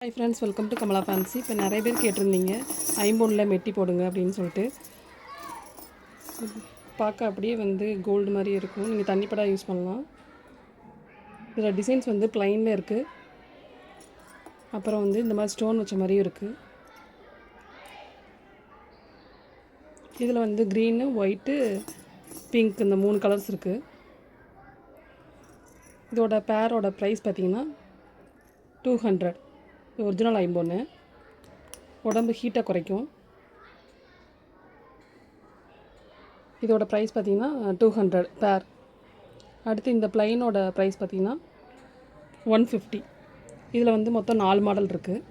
Hi friends welcome to Kamala fancy இப்போ நிறைய பேர் கேட்டிருந்தீங்க ஐம்பொனில் மெட்டி போடுங்க அப்படின்னு சொல்லிட்டு. பார்க்க அப்படியே வந்து கோல்டு மாதிரி இருக்கும். நீங்கள் தண்ணிப்படா யூஸ் பண்ணலாம். இதில் டிசைன்ஸ் வந்து ப்ளைனில் இருக்குது அப்புறம் வந்து இந்த மாதிரி ஸ்டோன் வச்ச மாதிரியும் இருக்குது இதில் வந்து க்ரீனு ஒயிட்டு பிங்க் இந்த மூணு கலர்ஸ் இருக்குது இதோட பேரோட ப்ரைஸ் பார்த்தீங்கன்னா டூ ஹண்ட்ரட் ஒரிஜினல் ஐம்பொன்று உடம்பு ஹீட்டை குறைக்கும். இதோட ப்ரைஸ் பார்த்திங்கன்னா டூ ஹண்ட்ரட் பேர் அடுத்து இந்த ப்ளைனோட ப்ரைஸ் பார்த்திங்கன்னா ஒன் ஃபிஃப்டி இதில் வந்து மொத்தம் நாலு மாடல் இருக்குது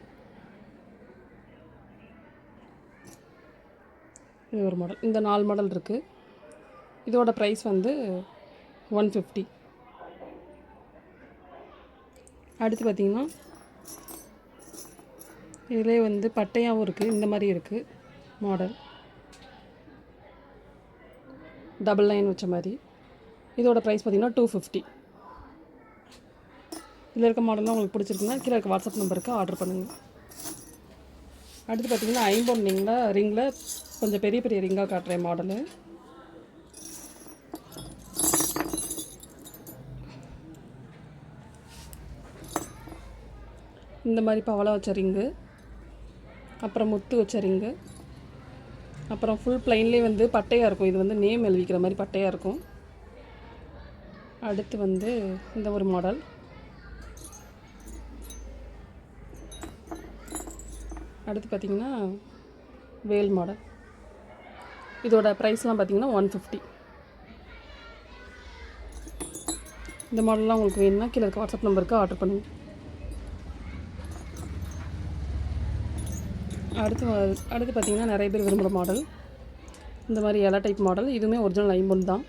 இது ஒரு மாடல் இந்த நாலு மாடல் இருக்குது இதோட ப்ரைஸ் வந்து ஒன் ஃபிஃப்டி அடுத்து பார்த்தீங்கன்னா இதிலே வந்து பட்டையாகவும் இருக்குது இந்த மாதிரி இருக்குது மாடல் டபுள் லைன் வச்ச மாதிரி. இதோட ப்ரைஸ் பார்த்திங்கன்னா டூ ஃபிஃப்டி இதில் இருக்க மாடல்லாம் உங்களுக்கு பிடிச்சிருக்குன்னா கீழே இருக்க வாட்ஸ்அப் நம்பருக்கு ஆர்டர் பண்ணுங்கள் அடுத்து பார்த்தீங்கன்னா ஐம்பொன் ரிங்கில் ரிங்கில் கொஞ்சம் பெரிய பெரிய ரிங்காக காட்டுறேன் மாடலு இந்த மாதிரி பவளை வச்ச ரிங்கு. அப்புறம் முத்து வச்ச ரிங்கு அப்புறம் ஃபுல் ப்ளைன்லேயே வந்து பட்டையாக இருக்கும். இது வந்து நேம் எழுதிக்கிற மாதிரி பட்டையாக இருக்கும். அடுத்து வந்து இந்த ஒரு மாடல் அடுத்து பார்த்திங்கன்னா வேல் மாடல் இதோட ப்ரைஸ்லாம் பார்த்திங்கன்னா ஒன் ஃபிஃப்டி இந்த மாடல்லாம் உங்களுக்கு வேணும்னா கீழே இருக்க வாட்ஸ்அப் நம்பருக்கு ஆர்டர் பண்ணுங்கள் அடுத்து அடுத்து பார்த்தீங்கன்னா நிறைய பேர் விரும்புகிற மாடல் இந்த மாதிரி இலை டைப் மாடல் இதுவுமே ஒரிஜினல் ஐம்பொன் தான்.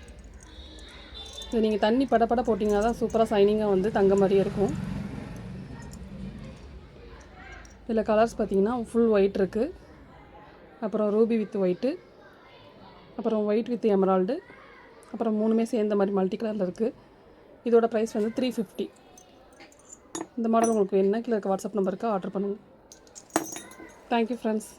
இது நீங்கள் தண்ணி படப்பட போட்டிங்கன்னா தான் சூப்பராக சைனிங்காக வந்து தங்க மாதிரியே இருக்கும். இதில் கலர்ஸ் பார்த்தீங்கன்னா ஃபுல் ஒயிட் இருக்குது அப்புறம் ரூபி வித் ஒயிட்டு அப்புறம் ஒயிட் வித் எமரால்டு அப்புறம் மூணுமே சேர்ந்த மாதிரி மல்டி கலரில் இருக்குது இதோட ப்ரைஸ் வந்து த்ரீ ஃபிஃப்டி இந்த மாடல் உங்களுக்கு என்ன கீழே இருக்க வாட்ஸ்அப் நம்பருக்கு ஆர்டர் பண்ணுங்கள் தேங்க்யூ ஃப்ரெண்ட்ஸ்